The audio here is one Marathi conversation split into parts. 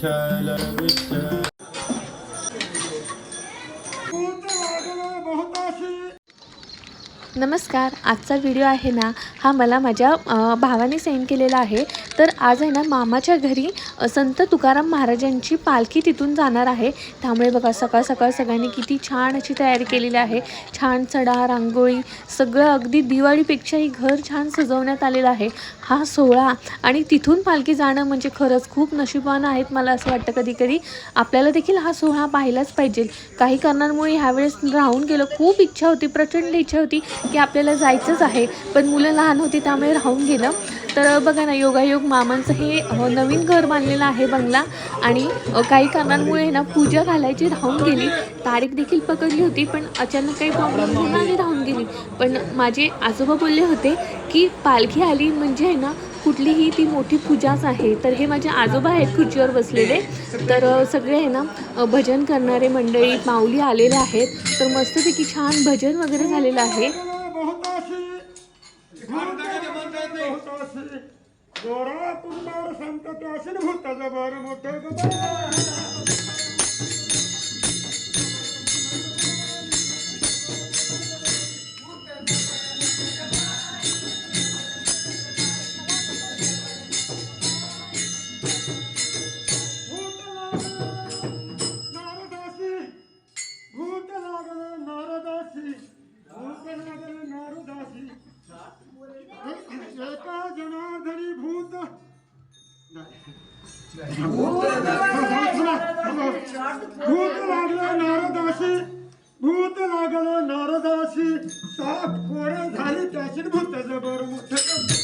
ਵਿਠਲ ਵਿਠਲ। नमस्कार आजचा व्हिडिओ आहे ना हा मला माझ्या भावाने सेंड केलेला आहे. तर आज आहे ना मामाच्या घरी संत तुकाराम महाराजांची पालखी तिथून जाणार आहे. त्यामुळे बघा सकाळ सकाळ सगळ्यांनी किती छान अशी तयारी केलेली आहे. छान चढा रांगोळी सगळं अगदी दिवाळीपेक्षाही घर छान सजवण्यात आलेलं आहे. हा सोहळा आणि तिथून पालखी जाणं म्हणजे खरंच खूप नशिबान आहेत मला असं वाटतं कधी कधी आपल्याला देखील हा सोहळा पाहिलाच पाहिजे. काही कारणांमुळे ह्यावेळेस राहून गेलं खूप इच्छा होती प्रचंड इच्छा होती. की आपल्याला जायचंच आहे. पण मुलं लहान होती त्यामुळे राहून गेलं. तर बघा ना योगायोग मामांचं हे नवीन घर बांधलेलं आहे बंगला. आणि काही कारणांमुळे ना पूजा घालायची राहून गेली. तारीख देखील पकडली होती पण अचानक काही प्रॉब्लेम झाला आणि राहून गेली. पण माझे आजोबा बोलले होते की पालखी आली म्हणजे आहे ना कुठलीही ती मोठी पूजाच आहे. तर हे माझे आजोबा आहेत खुर्चीवर बसलेले. तर सगळे आहे ना भजन करणारे मंडळी माऊली आलेले आहेत. तर मस्तपैकी छान भजन वगैरे झालेलं आहे. नारदासी भूत लागलं नारदासी भूत लागलं नारदासी सात पोरं झाली त्याची भूत जबर मोठं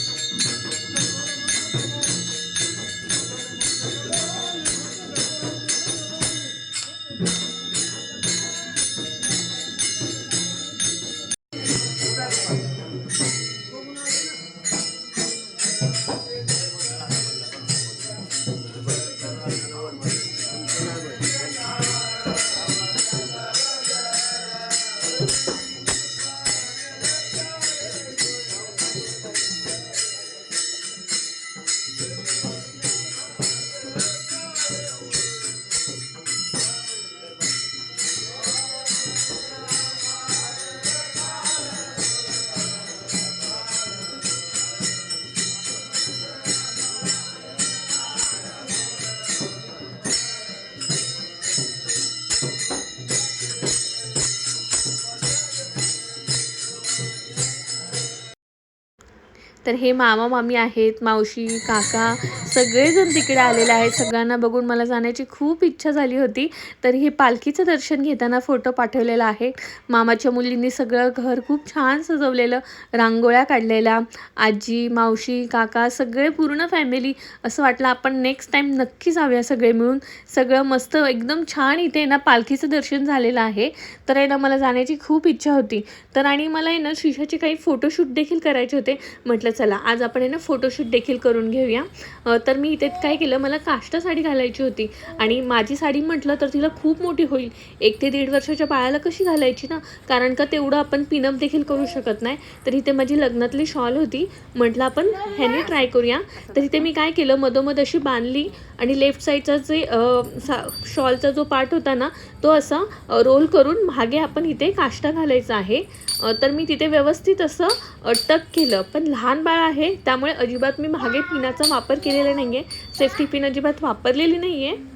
तर हे मामा मामी आहेत मावशी काका सगळेजण तिकडे आलेले आहेत. सगळ्यांना बघून मला जाण्याची खूप इच्छा झाली होती. तर हे पालखीचं दर्शन घेताना फोटो पाठवलेला आहे. मामाच्या मुलींनी सगळं घर खूप छान सजवलेलं रांगोळ्या काढलेल्या. आजी मावशी काका सगळे पूर्ण फॅमिली असं वाटलं आपण नेक्स्ट टाईम नक्की जाऊया सगळे मिळून. सगळं मस्त एकदम छान इथे ना पालखीचं दर्शन झालेलं आहे. तर आहे ना मला जाण्याची खूप इच्छा होती. तर आणि मला आहे ना शिशाचे काही फोटोशूट देखील करायचे होते. म्हटलं चला आज आपण आहे ना फोटोशूट देखील करून घेऊया. तर मी इथे काय केलं मला काष्टा साडी घालायची होती. आणि माझी साडी म्हटलं तर तिला खूप मोठी होईल. एक ते दीड वर्षाच्या बाळाला कशी घालायची ना? कारण का तेवढं आपण पिनअप देखील करू शकत नाही. तर इथे माझी लग्नातली शॉल होती. म्हटलं आपण ह्याने ट्राय करूया. तर इथे मी काय केलं मधोमध अशी बांधली आणि लेफ्ट साईडचा जे सा शॉलचा जो पार्ट होता ना तो असा रोल करून मागे आपण इथे काष्टा घालायचा आहे. तर मी तिथे व्यवस्थित असं टक केलं. पण लहान बाळ आहे त्यामुळे अजिबात मी मागे पिनाचा वापर केलेला नाही आहे सेफ्टी पिन अजिबात वापरलेली नाही आहे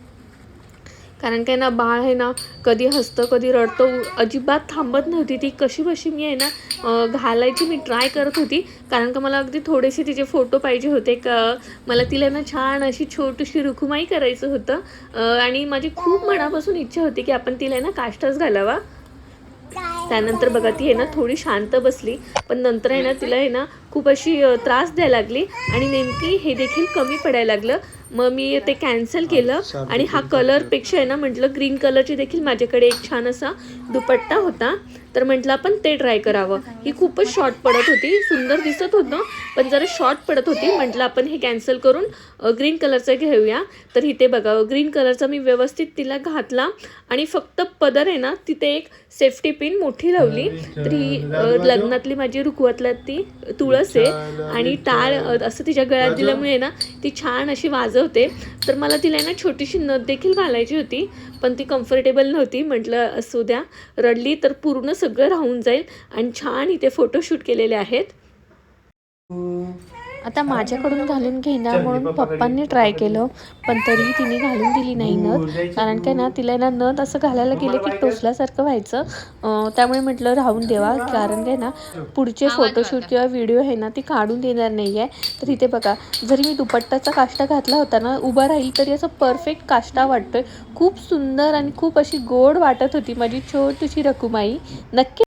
कारण काय ना बाळ आहे ना कधी हसतं कधी रडतं अजिबात थांबत नव्हती ती. कशी बशी मी आहे ना घालायची मी ट्राय करत होती. कारण का मला अगदी थोडेसे तिचे फोटो पाहिजे होते. का मला तिला ना छान अशी छोटीशी रुखुमाई करायचं होतं. आणि माझी खूप मनापासून इच्छा होती की आपण तिला आहे ना काष्टाच घालावा. त्यानंतर बघा ती आहे ना थोडी शांत बसली पण नंतर आहे ना तिला आहे ना खूप अशी त्रास द्यायला लागली आणि नेमकी हे देखील कमी पडायला लागलं. मग मी ते कॅन्सल केलं आणि हा कलरपेक्षा आहे ना म्हटलं ग्रीन कलरची देखील माझ्याकडे एक छान असा दुपट्टा होता. तर म्हटलं आपण ते ट्राय करावं. ही खूपच शॉर्ट पडत होती सुंदर दिसत होतं पण जरा शॉर्ट पडत होती. म्हटलं आपण हे कॅन्सल करून ग्रीन कलरचं घेऊया. तर इथे बघा ग्रीन कलरचा मी व्यवस्थित तिला घातला आणि फक्त पदर आहे ना तिथे एक सेफ्टी पिन मोठी लावली. तर ही लग्नातली माझी रुखवतला ती तुळस आहे. आणि टाळ असं तिच्या गळ्यात दिल्यामुळे ना ती छान अशी होते. तर मला तिला ना छोटीशी नथ देखील घालायची होती पण ती कम्फर्टेबल नव्हती. म्हटलं असू द्या. रडली तर पूर्ण सगळं राहून जाईल. आणि छान इथे फोटोशूट केलेले आहेत. हो. आता माझ्याकडून घालून घेणार म्हणून पप्पांनी ट्राय केलं पण तरीही तिने घालून दिली नाही नथ. कारण काय ना तिला ना नथ असं घालायला गेलं की टोचल्यासारखं व्हायचं. अं, त्यामुळे म्हटलं राहून देवा. कारण काय ना पुढचे फोटोशूट किंवा व्हिडिओ आहे ना ती काढून देणार नाही आहे तर इथे बघा जरी मी दुपट्टाचा काष्टा घातला होता ना उभा राहील तरी असं परफेक्ट काष्टा वाटतोय. खूप सुंदर आणि खूप अशी गोड वाटत होती माझी छोटीशी रकुमाई नक्की